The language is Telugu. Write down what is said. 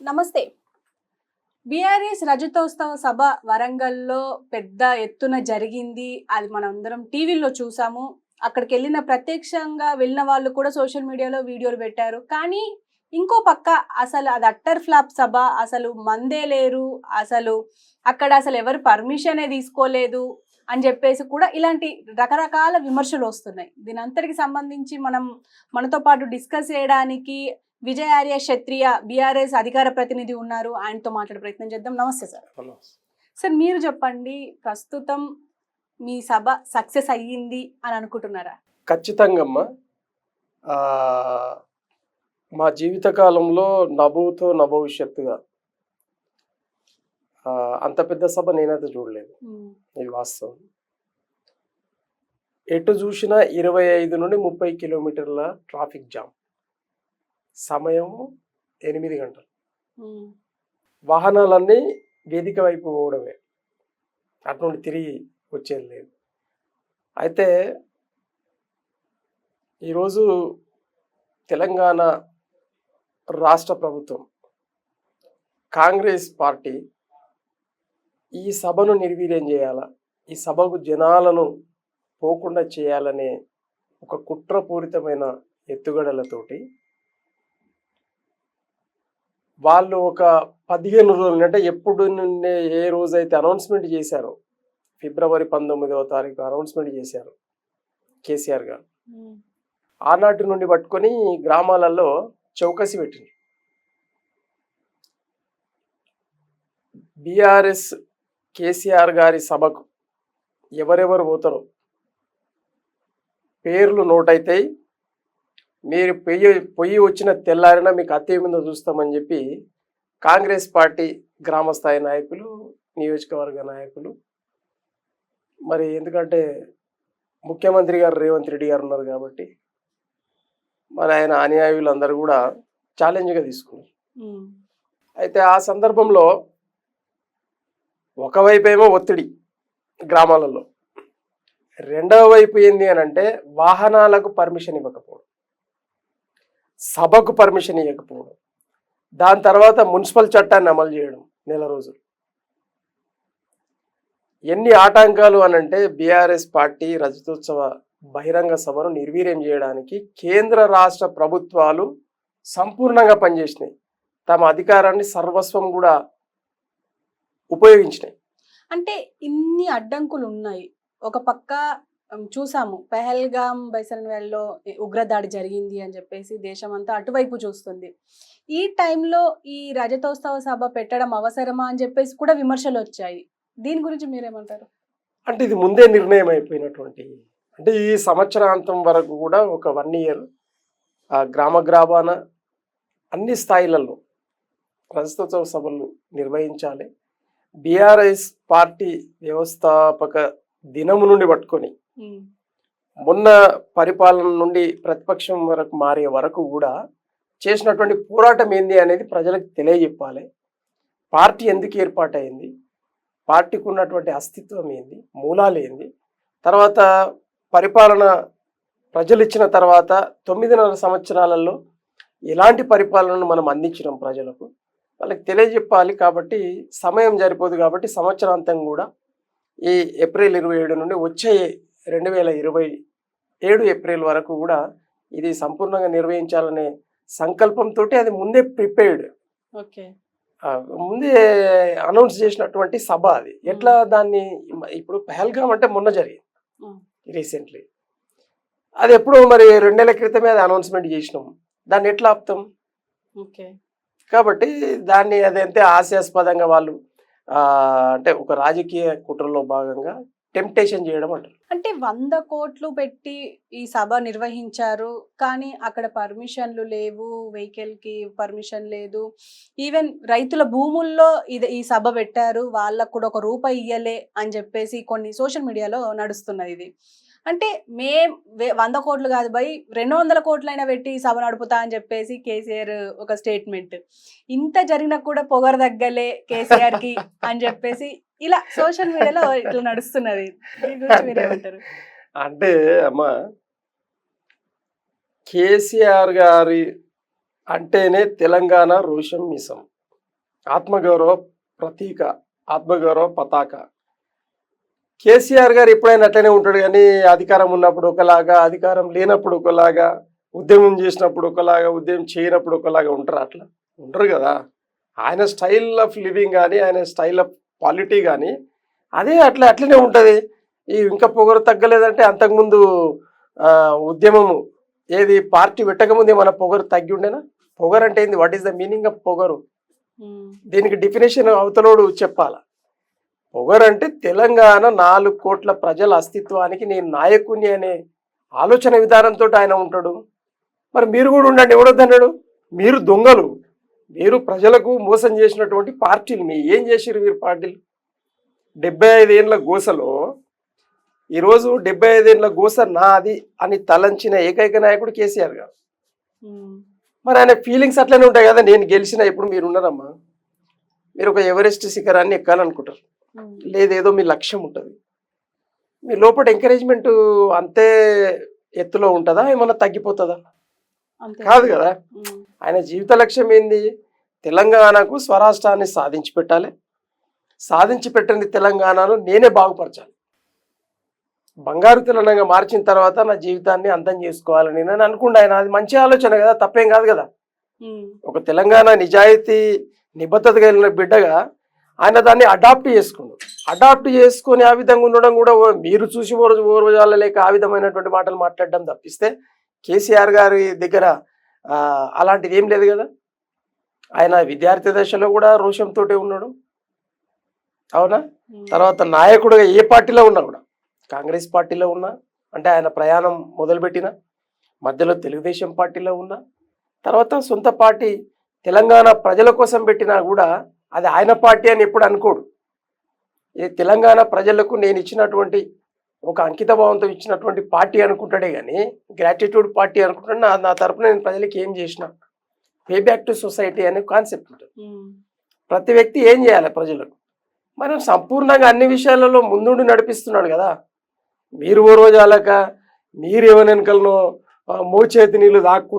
నమస్తే. బీఆర్ఎస్ రజతోత్సవ సభ వరంగల్లో పెద్ద ఎత్తున జరిగింది. అది మనందరం టీవీలో చూసాము. అక్కడికి వెళ్ళిన ప్రత్యక్షంగా వెళ్ళిన వాళ్ళు కూడా సోషల్ మీడియాలో వీడియోలు పెట్టారు. కానీ ఇంకో పక్క అసలు అది అట్టర్ ఫ్లాప్ సభ. అసలు మందే లేరు. అసలు అక్కడ అసలు ఎవరు పర్మిషనే తీసుకోలేదు అని చెప్పేసి కూడా ఇలాంటి రకరకాల విమర్శలు వస్తున్నాయి. దీని అంతటికి సంబంధించి మనం మనతో పాటు డిస్కస్ చేయడానికి విజయ్ ఆర్య క్షత్రియ బీఆర్ఎస్ అధికార ప్రతినిధి ఉన్నారు. ఆయనతో మాట్లాడే ప్రయత్నం చేద్దాం. నమస్తే సార్. సార్ మీరు చెప్పండి ప్రస్తుతం మీ సభ సక్సెస్ అయ్యింది అని అనుకుంటున్నారా? ఖచ్చితంగా మా జీవితకాలంలో నభూతో నభవిష్యత్తుగా అంత పెద్ద సభ నేనైతే చూడలేదు. ఇది వాస్తవం. ఎటు చూసినా ఇరవై ఐదు నుండి ముప్పై కిలోమీటర్ల ట్రాఫిక్ జామ్. సమయం ఎనిమిది గంటలు. వాహనాలన్నీ వేదిక వైపు పోవడమే అటు నుండి తిరిగి వచ్చేది లేదు. అయితే ఈరోజు తెలంగాణ రాష్ట్ర ప్రభుత్వం కాంగ్రెస్ పార్టీ ఈ సభను నిర్వీర్యం చేయాలా? ఈ సభకు జనాలను పోకుండా చేయాలనే ఒక కుట్రపూరితమైన ఎత్తుగడలతోటి వాళ్ళు ఒక పదిహేను రోజులు అంటే ఎప్పుడు నుండి ఏ రోజైతే అనౌన్స్మెంట్ చేశారో ఫిబ్రవరి పంతొమ్మిదవ తారీఖు అనౌన్స్మెంట్ చేశారు కేసీఆర్ గారు. ఆనాటి నుండి పట్టుకొని గ్రామాలలో చౌకసి పెట్టింది బీఆర్ఎస్ కేసీఆర్ గారి సభకు ఎవరెవరు పోతారో పేర్లు నోట్ అవుతాయి మీరు పొయ్యి పొయ్యి వచ్చిన తెల్లారిన మీకు అత్తే మీద చూస్తామని చెప్పి కాంగ్రెస్ పార్టీ గ్రామస్థాయి నాయకులు నియోజకవర్గ నాయకులు మరి ఎందుకంటే ముఖ్యమంత్రి గారు రేవంత్ రెడ్డి గారు ఉన్నారు కాబట్టి మరి ఆయన అనుయాయులు అందరూ కూడా ఛాలెంజ్గా తీసుకున్నారు. అయితే ఆ సందర్భంలో ఒకవైపు ఏమో ఒత్తిడి గ్రామాలలో రెండవ వైపు ఏంది అని అంటే వాహనాలకు పర్మిషన్ ఇవ్వకపోవడం. సభకు పర్మిషన్ ఇవ్వకపోవడం దాని తర్వాత మున్సిపల్ చట్టాన్ని అమలు చేయడం నెల రోజులు. ఎన్ని ఆటంకాలు అనంటే బీఆర్ఎస్ పార్టీ రజతోత్సవ బహిరంగ సభను నిర్వీర్యం చేయడానికి కేంద్ర రాష్ట్ర ప్రభుత్వాలు సంపూర్ణంగా పనిచేసినాయి. తమ అధికారాన్ని సర్వస్వం కూడా ఉపయోగించినాయి. అంటే ఇన్ని అడ్డంకులు ఉన్నాయి ఒక పక్క చూసాము. పెహల్గామ్ బైసన్వేల్లో ఉగ్రదాడి జరిగింది అని చెప్పేసి దేశం అంతా అటువైపు చూస్తుంది. ఈ టైంలో ఈ రజతోత్సవ సభ పెట్టడం అవసరమా అని చెప్పేసి కూడా విమర్శలు వచ్చాయి. దీని గురించి మీరేమంటారు? అంటే ఇది ముందే నిర్ణయం అయిపోయినటువంటి అంటే ఈ సంవత్సరాంతం వరకు కూడా ఒక వన్ ఇయర్ గ్రామ గ్రామాన అన్ని స్థాయిలలో రజతోత్సవ సభలు నిర్వహించాలి. బీఆర్ఎస్ పార్టీ వ్యవస్థాపక దినము నుండి పట్టుకొని మొన్న పరిపాలన నుండి ప్రతిపక్షం వరకు మారే వరకు కూడా చేసినటువంటి పోరాటం ఏంది అనేది ప్రజలకు తెలియజెప్పాలి. పార్టీ ఎందుకు ఏర్పాటైంది? పార్టీకి ఉన్నటువంటి అస్తిత్వం ఏంది? మూలాలు ఏంది? తర్వాత పరిపాలన ప్రజలు ఇచ్చిన తర్వాత తొమ్మిదిన్నర సంవత్సరాలలో ఎలాంటి పరిపాలనను మనం అందించినాం ప్రజలకు? వాళ్ళకి తెలియజెప్పాలి కాబట్టి సమయం సరిపోదు కాబట్టి సంవత్సరాంతం కూడా ఈ ఏప్రిల్ ఇరవై ఏడు నుండి వచ్చే రెండు వేల ఇరవై ఏడు ఏప్రిల్ వరకు కూడా ఇది సంపూర్ణంగా నిర్వహించాలనే సంకల్పంతో అది ముందే ప్రిపేర్డ్. ఓకే. ముందే అనౌన్స్ చేసినటువంటి సభ అది. ఎట్లా దాన్ని ఇప్పుడు పహల్గామ్ అంటే మొన్న జరిగింది. రీసెంట్లీ. అది ఎప్పుడు మరి రెండేళ్ళ క్రితమే అది అనౌన్స్మెంట్ చేసినాం. దాన్ని ఎట్లా ఆపుతాం? ఓకే. కాబట్టి దాన్ని అదంతే హాస్యాస్పదంగా వాళ్ళు అంటే ఒక రాజకీయ కుట్రలో భాగంగా టెంప్టేషన్ చేయడం అంటారు. అంటే వంద కోట్లు పెట్టి ఈ సభ నిర్వహించారు కానీ అక్కడ పర్మిషన్లు లేవు వెహికల్కి పర్మిషన్ లేదు. ఈవెన్ రైతుల భూముల్లో ఇది ఈ సభ పెట్టారు వాళ్ళకు కూడా ఒక రూపాయి ఇయ్యలే అని చెప్పేసి కొన్ని సోషల్ మీడియాలో నడుస్తున్నది ఇది. అంటే మే వంద కోట్లు కాదు బై రెండు వందల కోట్లైనా పెట్టి సభ నడుపుతా అని చెప్పేసి కేసీఆర్ ఒక స్టేట్మెంట్. ఇంత జరిగినా కూడా పొగరు తగ్గలే కేసీఆర్కి అని చెప్పేసి ఇలా సోషల్ మీడియాలో ఇట్లా నడుస్తున్నది. మీరేమంటారు అంటే అమ్మా కేసీఆర్ గారి అంటేనే తెలంగాణ రోషం మిసం ఆత్మగౌరవ ప్రతీక ఆత్మగౌరవ పతాక. కేసీఆర్ గారు ఎప్పుడైనా అట్లనే ఉంటాడు కానీ అధికారం ఉన్నప్పుడు ఒకలాగా అధికారం లేనప్పుడు ఒకలాగా ఉద్యమం చేసినప్పుడు ఒకలాగా ఉద్యమం చేయనప్పుడు ఒకలాగా ఉంటారు అట్లా. ఉంటారు కదా. ఆయన స్టైల్ ఆఫ్ లివింగ్ కానీ ఆయన స్టైల్ ఆఫ్ క్వాలిటీ కానీ అదే అట్లా అట్లనే ఉంటుంది. ఈ ఇంకా పొగరు తగ్గలేదంటే అంతకుముందు ఉద్యమము ఏది పార్టీ పెట్టకముందే మన పొగరు తగ్గి ఉండేనా? పొగరు అంటే ఏంది? What is the meaning of పొగరు? ఉమ్, దీనికి డెఫినేషన్ అవతలోడు చెప్పాల. పొగరు అంటే తెలంగాణ నాలుగు కోట్ల ప్రజల అస్తిత్వానికి నేను నాయకుని అనే ఆలోచన విధానంతో ఆయన ఉంటాడు. మరి మీరు కూడా ఉండండి ఎవడొద్దన్నాడు మీరు దొంగలు. మీరు ప్రజలకు మోసం చేసినటువంటి పార్టీలు మీ ఏం చేసిరు మీరు పార్టీలు? డెబ్బై ఐదేళ్ళ గోసలో ఈరోజు డెబ్బై ఐదేళ్ళ గోస నాది అని తలంచిన ఏకైక నాయకుడు కేసీఆర్ గారు. మరి ఆయన ఫీలింగ్స్ అట్లనే ఉంటాయి కదా నేను గెలిచిన ఇప్పుడు మీరు ఉన్నారమ్మా మీరు ఒక ఎవరెస్ట్ శిఖరాన్ని ఎక్కాలనుకుంటారు. లేదేదో మీ లక్ష్యం ఉంటుంది. మీ లోపల ఎంకరేజ్మెంట్ అంతే ఎత్తులో ఉంటుందా? ఏమన్నా తగ్గిపోతుందా? కాదు కదా? ఆయన జీవిత లక్ష్యం ఏంది? తెలంగాణకు స్వరాష్ట్రాన్ని సాధించి పెట్టాలి. సాధించి పెట్టిన తెలంగాణను నేనే బాగుపరచాలి. బంగారు తెలంగాణ మార్చిన తర్వాత నా జీవితాన్ని అంతం చేసుకోవాలని నేను అనుకుంటా ఆయన. అది మంచి ఆలోచన కదా? తప్పేం కాదు కదా? ఒక తెలంగాణ నిజాయితీ నిబద్ధత కలిగిన బిడ్డగా ఆయన దాన్ని అడాప్ట్ చేసుకుండు. అడాప్ట్ చేసుకొని ఆ విధంగా ఉండడం కూడా మీరు చూసి ఓర్వజాల లేక ఆ విధమైనటువంటి మాటలు మాట్లాడడం తప్పిస్తే కేసీఆర్ గారి దగ్గర అలాంటిది ఏం లేదు కదా. ఆయన విద్యార్థి దశలో కూడా రోషంతో ఉన్నాడు. అవునా? తర్వాత నాయకుడుగా ఏ పార్టీలో ఉన్నా కూడా కాంగ్రెస్ పార్టీలో ఉన్నా అంటే ఆయన ప్రయాణం మొదలుపెట్టిన మధ్యలో తెలుగుదేశం పార్టీలో ఉన్నా తర్వాత సొంత పార్టీ తెలంగాణ ప్రజల కోసం పెట్టినా కూడా అది ఆయన పార్టీ అని ఎప్పుడు అనుకోడు. ఇది తెలంగాణ ప్రజలకు నేను ఇచ్చినటువంటి ఒక అంకిత భావంతో ఇచ్చినటువంటి పార్టీ అనుకుంటాడే కానీ గ్రాటిట్యూడ్ పార్టీ అనుకుంటాడు. నా నా తరపున నేను ప్రజలకి ఏం చేసిన పే బ్యాక్ టు సొసైటీ అనే కాన్సెప్ట్ ఉంటుంది. ప్రతి వ్యక్తి ఏం చేయాలి ప్రజలకు? మనం సంపూర్ణంగా అన్ని విషయాలలో ముందుండి నడిపిస్తున్నాడు కదా. మీరు ఓ రోజు అలక మీరు ఎవరి వెనకలనో మోచేతి నీళ్ళు దాక్కుంటా